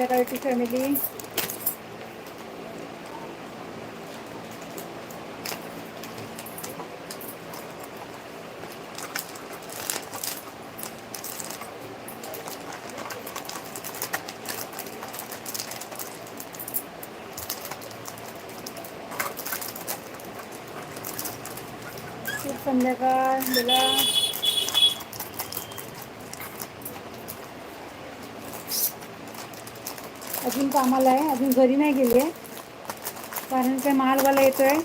संध्याकाळची फॅमिली शुभ संध्याकाळ बोला अजून कामाला आहे अजून घरी नाही गेली आहे. कारण काय मालवाला येतो आहे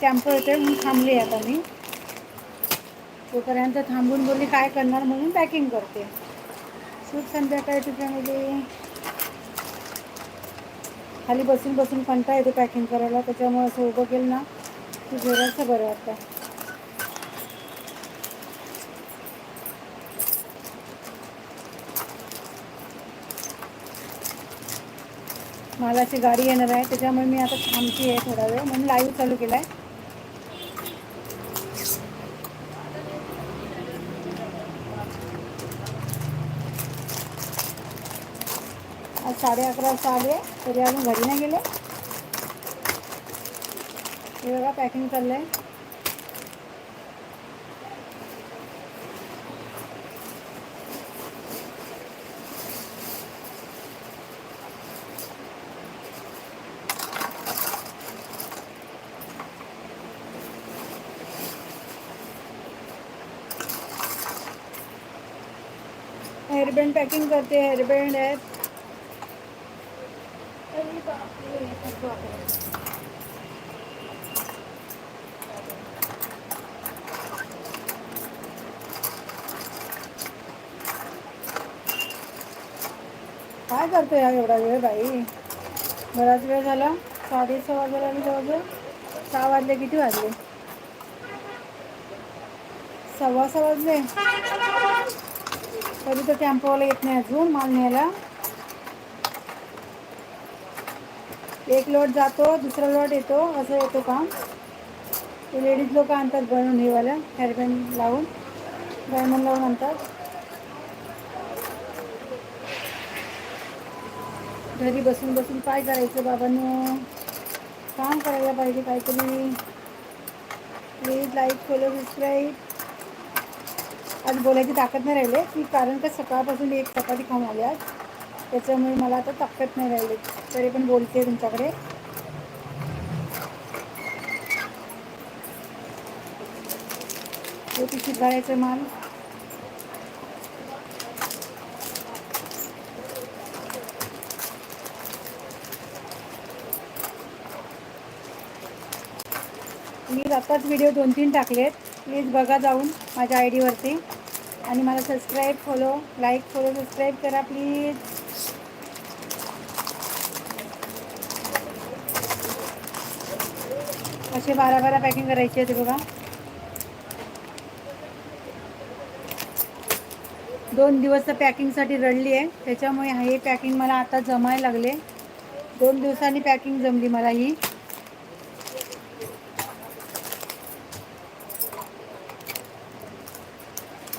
टॅम्पो येतो आहे म्हणून थांबली आहे आता मी. तोपर्यंत थांबून बोलली काय करणार? म्हणून पॅकिंग करते. शुभ संध्याकाळ तुझ्यामध्ये. खाली बसून बसून कंटा येतो पॅकिंग करायला त्याच्यामुळे असं उभं केलं ना की जरासं बरं वाटतं. मालाची गाडी येणार आहे त्याच्यामुळे मी आता थांबची आहे थोडा वेळ म्हणून लाईव्ह चालू केला आहे आज साडे अकरा वाजता आले तरी अजून घरी नाही गेले. हे बघा पॅकिंग चाललं आहे हेअरबँड पॅकिंग करते हेअरबँड आहेत. काय करतो या एवढा वेळ बाई? बराच वेळ झाला. साडेसहा वाजायला आली जवळजवळ. सहा वाजले किती वाजले? सव्वा सहा वाजले. तरी तर टॅम्पोवाला येत नाही अजून माल न्यायला. एक लोट जातो दुसरा लोट येतो असं येतो काम. ते लेडीज लोक आणतात बनवून हेवाल्या हेअरबँड लावून. डायमंड लावून आणतात. घरी बसून बसून काय करायचं बाबांनो? काम करायला पाहिजे काहीतरी. प्लीज लाईक फॉलो सबस्क्राईब आज बोलायची ताकद नाही राहिले. की कारण का सकाळपासून एक चपाती खाऊन आली आज. त्याच्यामुळे मला आता ताकद नाही राहिली. तरी पण बोलते तुमच्याकडे. हे पिशवीत माल. मी आत्ताच व्हिडिओ दोन तीन टाकलेत. प्लीज बघा जाऊन माझ्या आय डीवरती आणि मला subscribe follow like follow subscribe करा प्लीज असे बारा बारा पॅकिंग करायची आहे बघा. दोन दिवस तर पॅकिंगसाठी रडली आहे. त्याच्यामुळे हे पॅकिंग मला आता जमायला लागले. दोन दिवसांनी पॅकिंग जमली मला ही.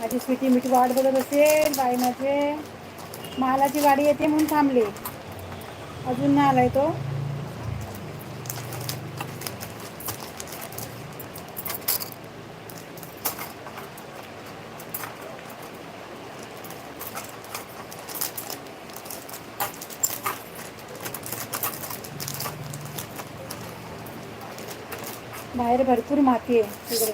माझी स्वीटी मिठी वाट बघत असेल बाई माझे मालाची गाडी येते म्हणून थांबली. अजून नाही आलाय तो. बाहेर भरपूर माती आहे तिकडे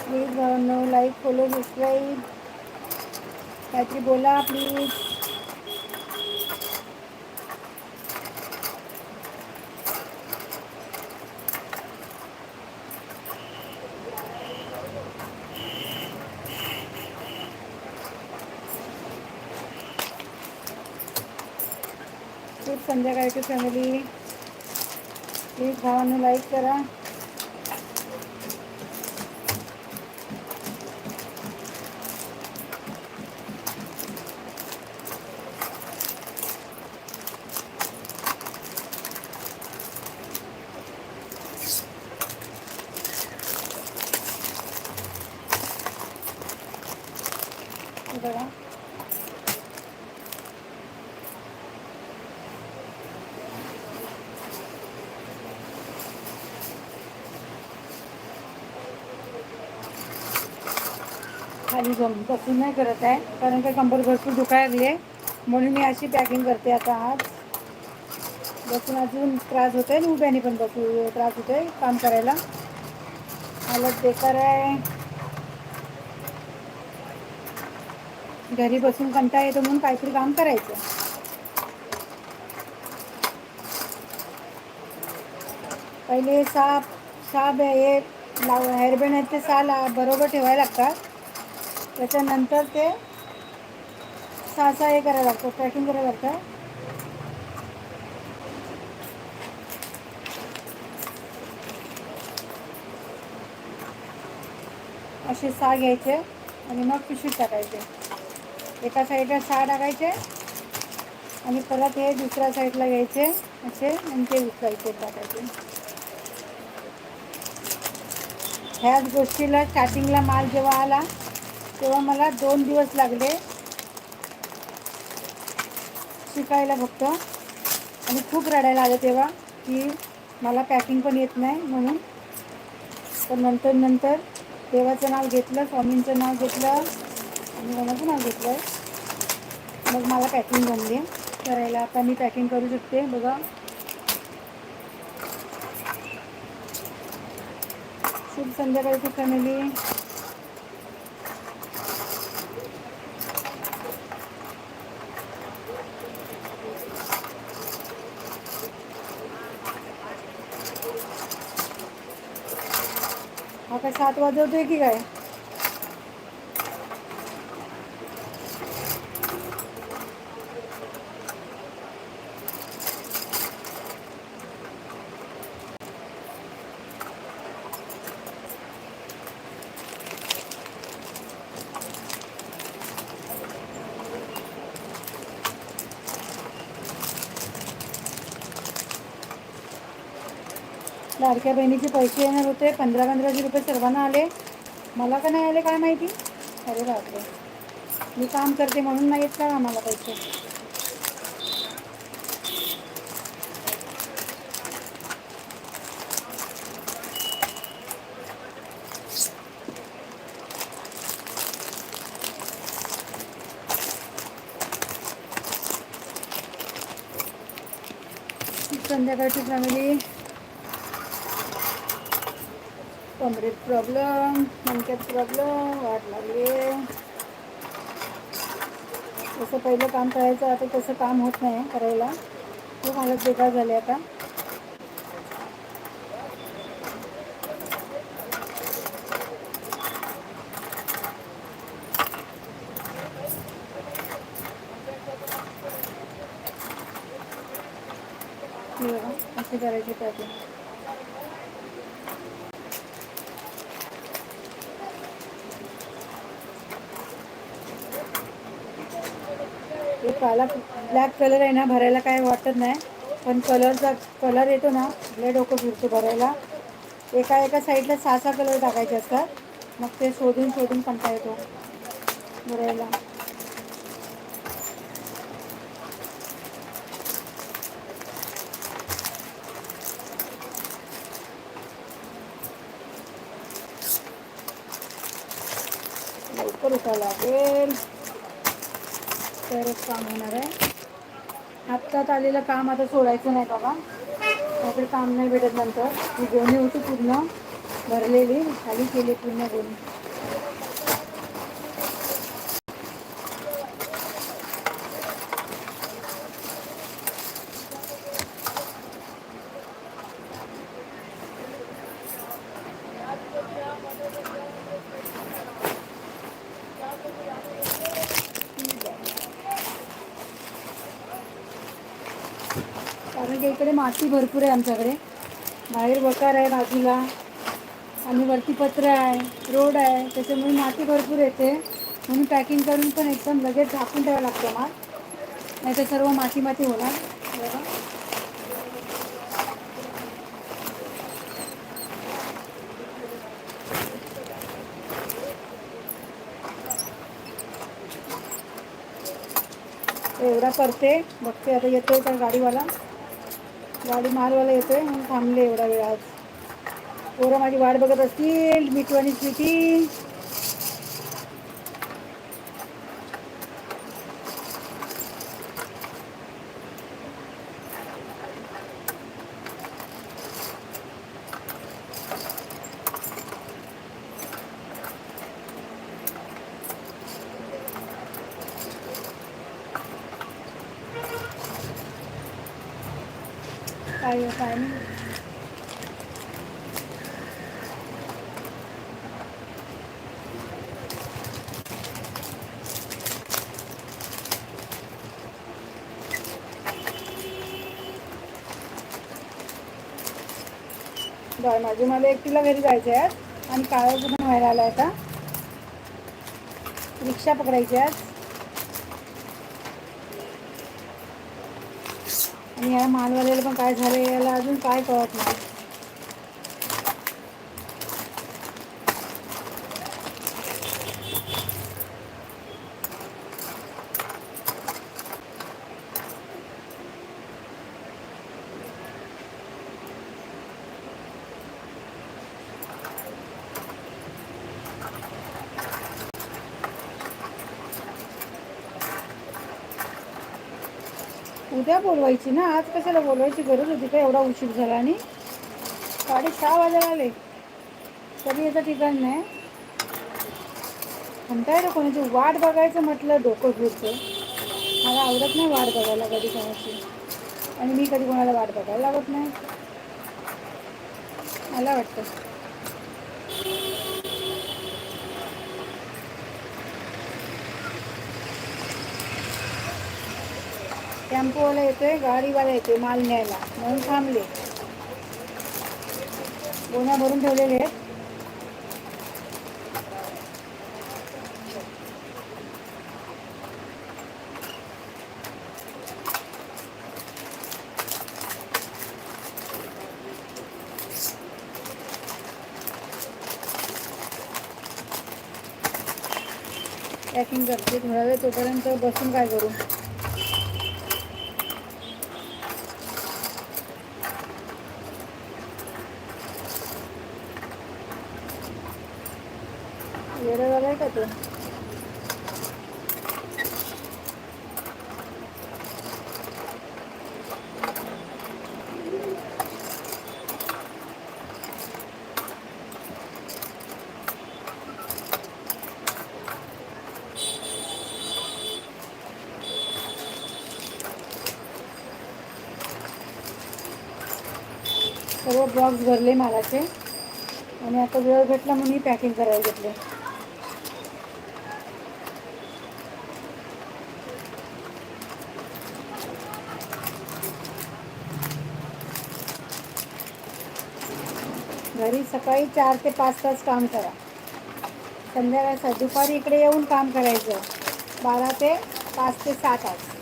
प्लीज भावांनो लाईक फॉलो सबस्क्राईब काहीतरी बोला प्लीज संध्याकाळची फॅमिली प्लीज भावांनो लाईक करा हे बघा खाली जम नाही करत आहे. कारण का कंबर भरपूर दुखायला लागली आहे. म्हणून मी अशी पॅकिंग करते आता आज. बसून अजून त्रास होतो आहे उभ्याने पण बसू त्रास होतो आहे काम करायला. हालत बेकार आहे. घरी बसून कंटाळा येतो म्हणून काहीतरी काम करायचं. पहिले साप साप हे लाव हेअरबँड आहेत ते साला बरोबर ठेवायला लागतात. त्याच्यानंतर ते सहा सहा हे करायला लागतं पॅकिंग करायला लागतं. असे सहा घ्यायचे आणि मग पिशवीत टाकायचे. एका साईडला सहा टाकायचे आणि परत हे दुसऱ्या साईडला घ्यायचे असे आणि ते उचलायचे टाकायचे. ह्याच गोष्टीला स्टार्टिंगला माल जेव्हा आला तेव्हा मला दोन दिवस लागले शिकायला फक्त. आणि खूप रडायला आलं तेव्हा की मला पॅकिंग पण येत नाही म्हणून. पण नंतर नंतर देवाचं नाव घेतलं स्वामींचं नाव घेतलं आणि कोणाचं नाव घेतलं. मग मला पॅकिंग जमली. करायला आता मी पॅकिंग करू शकते बघा. शुभ संध्याकाळची फॅमिली हा काय सात वाजवतोय की काय? लाडक्या बहिणीचे पैसे येणार होते. पंधरा पंधराशे रुपये सर्वांना आले. मला का नाही आले काय माहिती? अरे बापरे. मी काम करते म्हणून नाही येत का आम्हाला पैसे? संध्याकाळची फॅमिली कमरेत प्रॉब्लेम मणक्यात प्रॉब्लेम वाट लागली जसं पहिलं काम करायचं आता तसं काम होत नाही करायला. खूप हालत बेकार झाले आता. हे अशी करायची पॅकिंग हे काला ब्लॅक कलर आहे ना भरायला काय वाटत नाही. पण कलरचा कलर येतो ना लय डोकं फिरतो भरायला. एका एका साईडला सहा सहा कलर टाकायचे असतात. मग ते शोधून शोधून कंटा येतो भरायला. लवकर उठायला लागेल. तरच काम होणार आहे. आत्ताच आलेलं काम आता सोडायचं नाही बाबा. त्याकडे काम नाही भेटत नंतर. ही गोणी होती पूर्ण भरलेली खाली केली पूर्ण गोणी. कारण इकडे माती भरपूर आहे आमच्याकडे. बाहेर बकार आहे बाजूला. आणि वरती पत्र आहे रोड आहे. त्याच्यामुळे माती भरपूर येते. म्हणून पॅकिंग करून पण एकदम लगेच झाकून ठेवावं लागतं माल. नाही तर सर्व माती माती होणार. बघा. एवढा करते. बघते आता येतोय का गाडीवाला. गाडी मालवाला येतोय म्हणून थांबले एवढा वेळ आज. पोरं माझी वाट बघत असतील मिठू आणि स्वीटी काय काय नाही बरं माझी मला एकटीला घरी जायचं आहे आणि काळं पण व्हायला आला आता. रिक्षा पकडायची आज. आणि या मालवाल्याला पण काय झालं याला अजून काय कळत नाही. उद्या बोलवायची ना? आज कशाला बोलवायची गरज होती का? एवढा उशीर झाला आणि? साडे सहा वाजायला आले. तरी याचं ठिकाण नाही. म्हणताय ना कोणाची? वाट बघायचं म्हटलं डोकं फिरतं. मला आवडत नाही वाट बघायला कधी कोणाची. आणि मी कधी कोणाला वाट बघायला लागत नाही. मला वाटतं. टेम्पोवाला येतोय गाडीवाला येतोय माल न्यायला. म्हणून थांबले. गोण्या भरून ठेवलेले आहेत. पॅकिंग करते. थोडा वेळ तोपर्यंत बसून काय करू वेळ झालाय का तो सर्व बॉक्स भरले मालाचे. आणि आता वेळ भेटला म्हणून पॅकिंग करायला घेतले. घरी सकाळी चार ते पाच तास काम करा. संध्याकाळ दुपारी इकडे येऊन काम करायचं. बारा ते पाच ते सात तास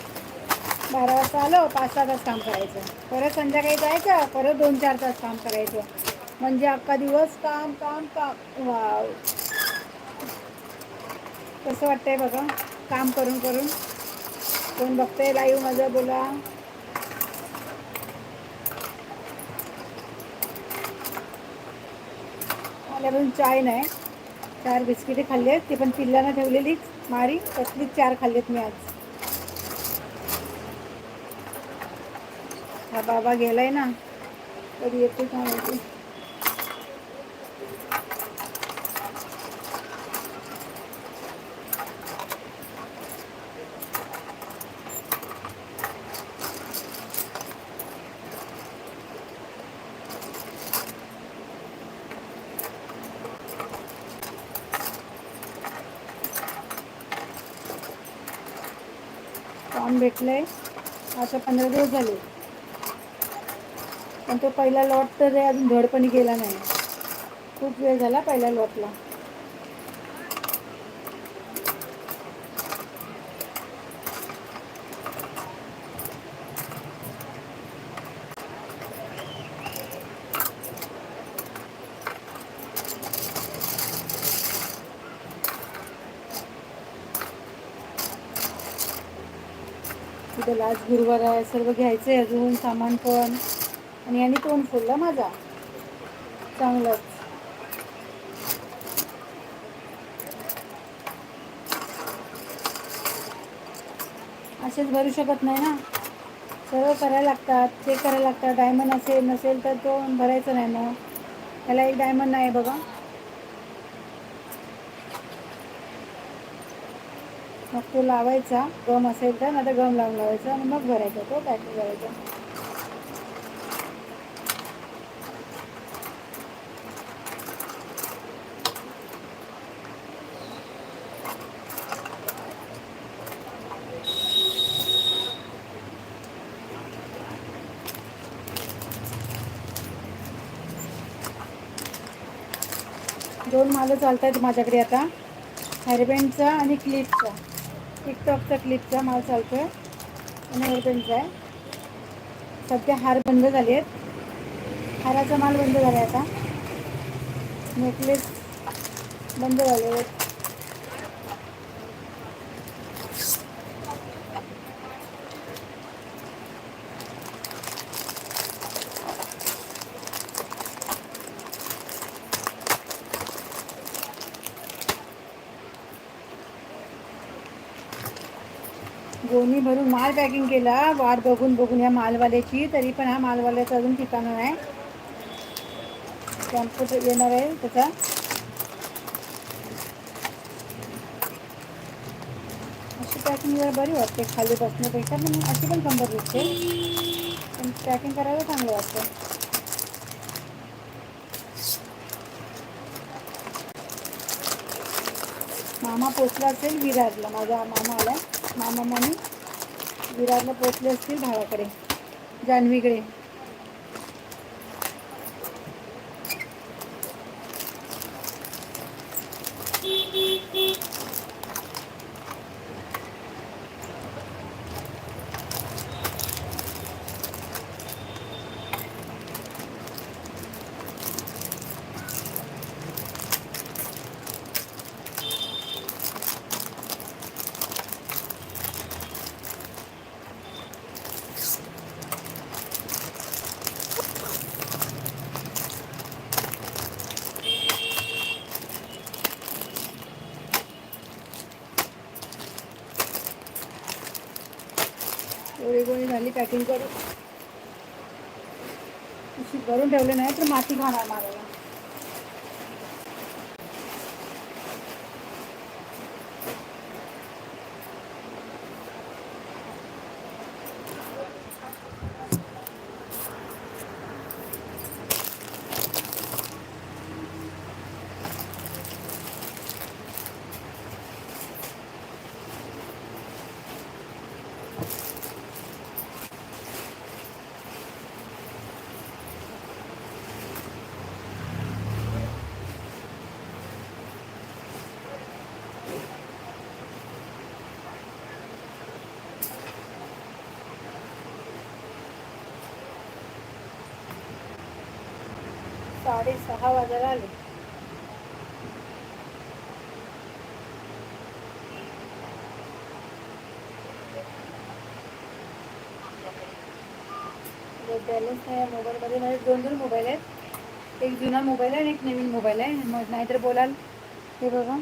बारा वाजता आलो पाच सहा तास काम करायचं. परत संध्याकाळी जायचं परत दोन चार तास काम करायचं. म्हणजे अख्खा दिवस काम काम काम. वाव. कसं वाटतंय बघा काम करून करून. कोण बघतंय लाईव्ह माझं बोला. त्यापासून चाय नाही. चार बिस्किटे खाल्ली आहेत ती पण पिल्लांना ठेवलेलीच. मारी तसलीच चार खाल्लीत मी आज. हा बाबा गेलाय ना कधी येते का माहिती. फॉर्म भेटलंय. आता पंधरा दिवस झाले. पण तो पहिला लॉट तर अजून धडपणी गेला नाही. खूप वेळ झाला पहिल्या लॉटला तिथं लास्ट गुरुवार आहे. सर्व घ्यायचं आहे अजून सामान पण. आणि याने तोंड फोडला माझा. चांगलंच. असेच भरू शकत नाही ना. सर्व करायला लागतात चेक करायला लागतात डायमंड असेल नसेल तर तो भरायचं नाही मग. त्याला एक डायमंड नाही बघा. मग तो लावायचा गम असेल तर नाही तर गम लावून लावायचा आणि मग भरायचा तो पॅकिंग करायचा दोन मालं चालत आहेत माझ्याकडे आता. हेअरबँडचा आणि क्लिपचा. टिकटॉकचा क्लिपचा माल चालतो आहे आणि हेअरबँडचा आहे. सध्या हार बंद झाले आहेत हाराचा माल बंद झाला आहे आता. नेकलेस बंद झाले आहेत गोणी भरून माल पॅकिंग केला. वाट बघून बघून या मालवाल्याची. तरी पण हा मालवाल्याचं अजून ठिकाणं नाही. टेम्पो येणार आहे त्याचा? अशी पॅकिंग जरा बरी वाटते खाली बसण्यापेक्षा पण अशी पण कंबर दिसते. पण पॅकिंग करायला चांगलं वाटतं. मामा पोचला असेल विरारला माझा मामा आला मामा मामी. विरारला पोचले असतील भावाकडे. जान्हवीकडे. पॅकिंग करून अशी भरून ठेवले नाही तर माती खाणार मारायला साडेसहा वाजायला आले. बॅलन्स नाही मोबाईलमध्ये माझे दोन दोन मोबाईल आहेत. एक जुना मोबाईल आहे आणि एक नवीन मोबाईल आहे. मग नाहीतर बोलाल. हे बघा.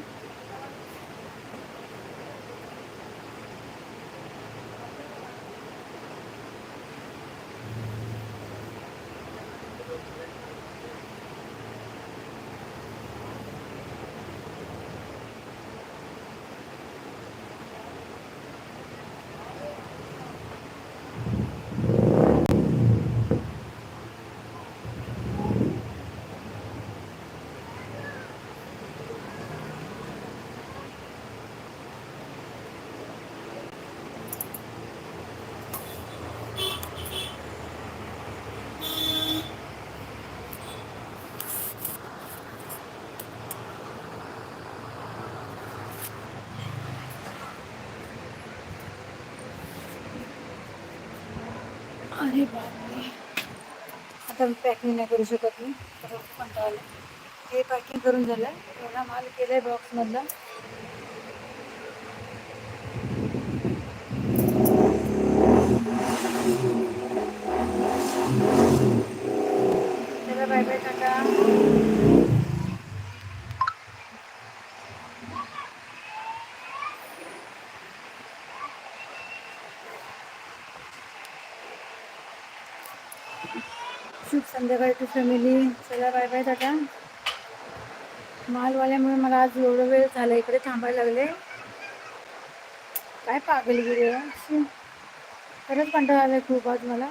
अरे बापरे आता मी पॅकिंग नाही करू शकत मी. आता कंटाळा हे पॅकिंग करून झालं. एवढा माल केलाय बॉक्समधला त्याला बाय बाय टाटा शुभ संध्याकाळी टू फॅमिली चला बाय बाय टाटा. मालवाल्यामुळे मला आज एवढं वेळ झाला इकडे थांबायला लागले. काय पागलगिरी आहे खरंच कंटाळा आलाय खूप आज मला.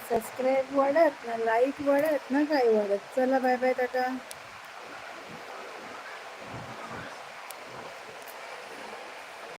सबस्क्राईब वाढत ना लाईक वाढत ना काय वाढत. चला बाय बाय टाटा.